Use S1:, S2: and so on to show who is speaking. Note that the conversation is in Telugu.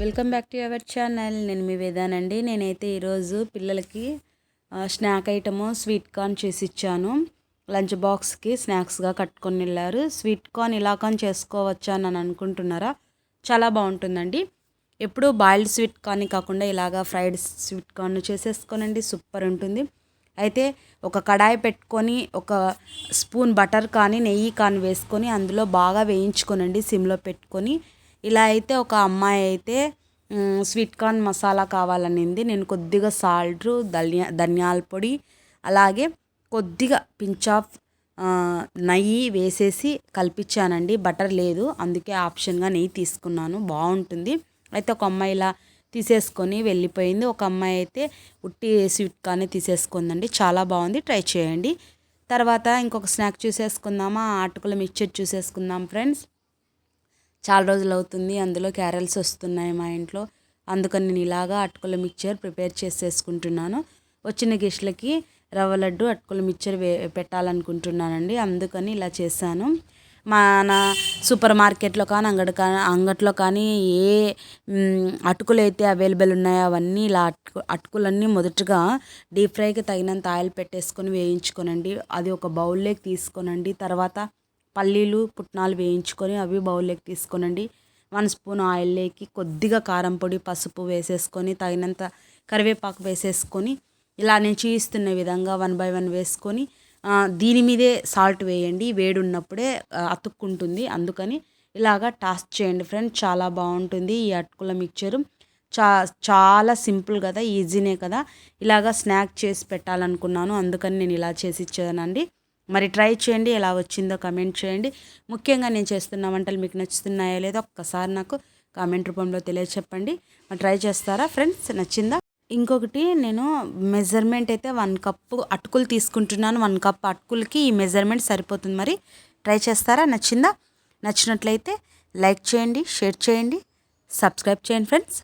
S1: Welcome back to our channel. నేను మీ వేదానండి. నేనైతే ఈరోజు పిల్లలకి స్నాక్ ఐటము స్వీట్ కార్న్ చేసి ఇచ్చాను. లంచ్ బాక్స్కి స్నాక్స్గా కట్టుకొని వెళ్ళారు. స్వీట్ కార్న్ ఇలా కార్న్ చేసుకోవచ్చా అని అనుకుంటున్నారా? చాలా బాగుంటుందండి. ఎప్పుడు బాయిల్డ్ స్వీట్ కార్న్ కాకుండా ఇలాగా ఫ్రైడ్ స్వీట్ కార్న్ చేసేసుకోనండి. సూపర్ ఉంటుంది. అయితే ఒక కడాయి పెట్టుకొని ఒక స్పూన్ బటర్ కానీ నెయ్యి కానీ వేసుకొని అందులో బాగా వేయించుకోనండి. సిమ్లో పెట్టుకొని ఇలా అయితే ఒక అమ్మాయి అయితే స్వీట్ కార్న్ మసాలా కావాలనింది. నేను కొద్దిగా సాల్ట్ ధనియా ధనియాల పొడి అలాగే కొద్దిగా పించ్ ఆఫ్ నెయ్యి వేసేసి కల్పించానండి. బటర్ లేదు అందుకే ఆప్షన్గా నెయ్యి తీసుకున్నాను. బాగుంటుంది. అయితే ఒక అమ్మాయి ఇలా తీసేసుకొని వెళ్ళిపోయింది. ఒక అమ్మాయి అయితే ఉట్టి స్వీట్ కానీ తీసేసుకుందండి. చాలా బాగుంది. ట్రై చేయండి. తర్వాత ఇంకొక స్నాక్ చూసేసుకుందామా? ఆటుకుల మిక్చర్ చూసేసుకుందాం ఫ్రెండ్స్ చాలా రోజులు అవుతుంది అందులో క్యారల్స్ వస్తున్నాయి మా ఇంట్లో. అందుకని నేను ఇలాగా అటుకుల మిక్చర్ ప్రిపేర్ చేసేసుకుంటున్నాను. వచ్చిన గెస్ట్లకి రవ్వ లడ్డు అటుకుల మిక్చర్ వే పెట్టాలనుకుంటున్నానండి. అందుకని ఇలా చేశాను. మన సూపర్ మార్కెట్లో కానీ అంగడి కానీ అంగట్లో కానీ ఏ అటుకులు అయితే అవైలబుల్ ఉన్నాయో అవన్నీ ఇలా అటుకు అటుకులన్నీ మొదటగా డీప్ ఫ్రైకి తగినంత ఆయిల్ పెట్టేసుకొని వేయించుకోనండి. అది ఒక బౌల్లోకి తీసుకోనండి. తర్వాత పల్లీలు పుట్నాలు వేయించుకొని అవి బౌల్లోకి తీసుకోనండి. వన్ స్పూన్ ఆయిల్ లేకి కొద్దిగా కారం పొడి పసుపు వేసేసుకొని తగినంత కరివేపాకు వేసేసుకొని ఇలా నేను చూపిస్తున్న విధంగా వన్ బై వన్ వేసుకొని దీని మీదే సాల్ట్ వేయండి. వేడి ఉన్నప్పుడే అతుక్కుంటుంది. అందుకని ఇలాగా టాస్ చేయండి ఫ్రెండ్ చాలా బాగుంటుంది ఈ అటుకుల మిక్చరు. చా చాలా సింపుల్ కదా ఈజీనే కదా. ఇలాగా స్నాక్ చేసి పెట్టాలనుకున్నాను. అందుకని నేను ఇలా చేసి ఇచ్చేదానండి. మరి ట్రై చేయండి ఎలా వచ్చిందో కమెంట్ చేయండి. ముఖ్యంగా నేను చేస్తున్న వంటలు మీకు నచ్చుతున్నాయో లేదో ఒక్కసారి నాకు కామెంట్ రూపంలో తెలియచెప్పండి. మరి ట్రై చేస్తారా ఫ్రెండ్స్? నచ్చిందా? ఇంకొకటి నేను మెజర్మెంట్ అయితే వన్ కప్పు అటుకులు తీసుకుంటున్నాను. వన్ కప్ అటుకులకి ఈ మెజర్మెంట్ సరిపోతుంది మరి. ట్రై చేస్తారా? నచ్చిందా? నచ్చినట్లయితే లైక్ చేయండి షేర్ చేయండి సబ్స్క్రైబ్ చేయండి ఫ్రెండ్స్.